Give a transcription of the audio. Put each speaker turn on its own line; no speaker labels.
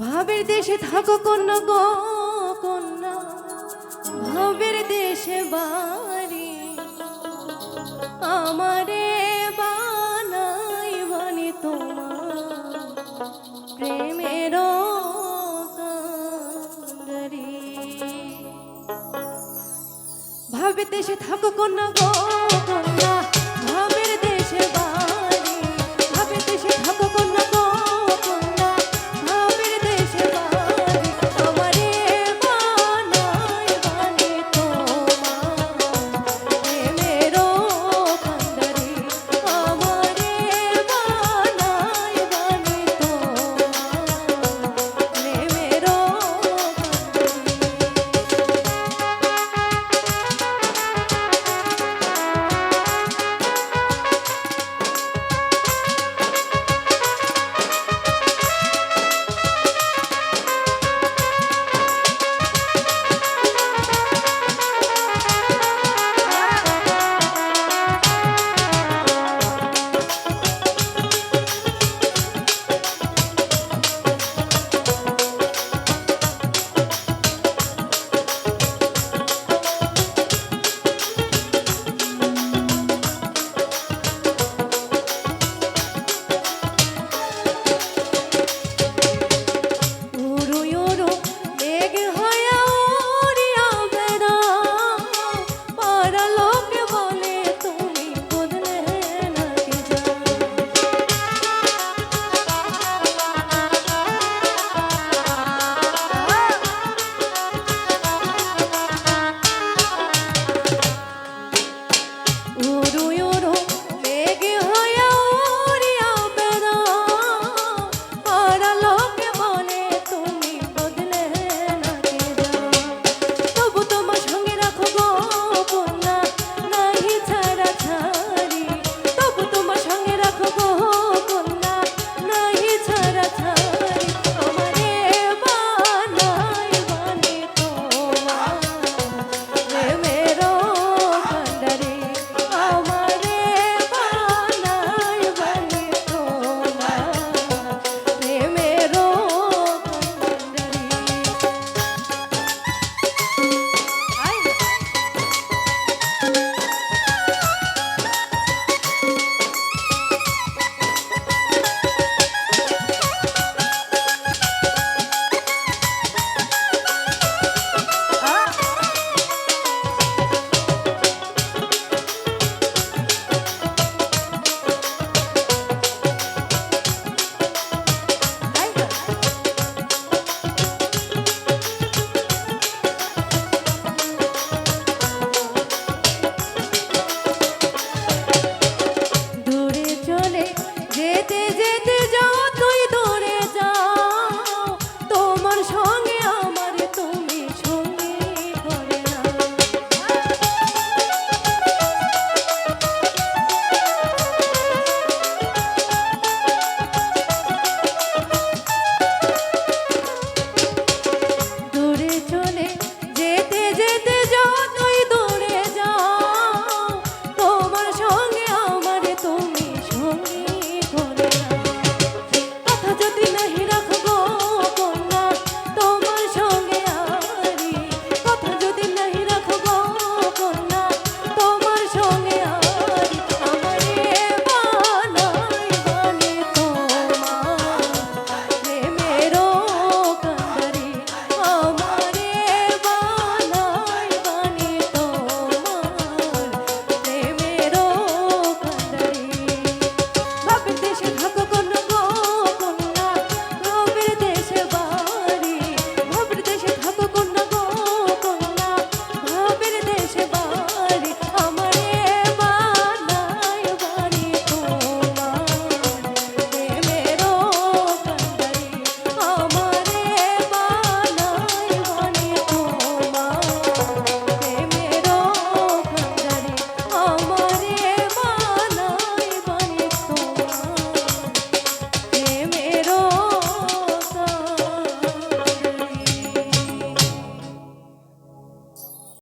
ভাবের দেশে থাকো কন্যা গো, কন্যা। ভাবের দেশে বাড়ি আমারে বানাই বানি তোমার প্রেমের ভাবের ভাবে দেশে থাকো কন্যা গো, কন্যা।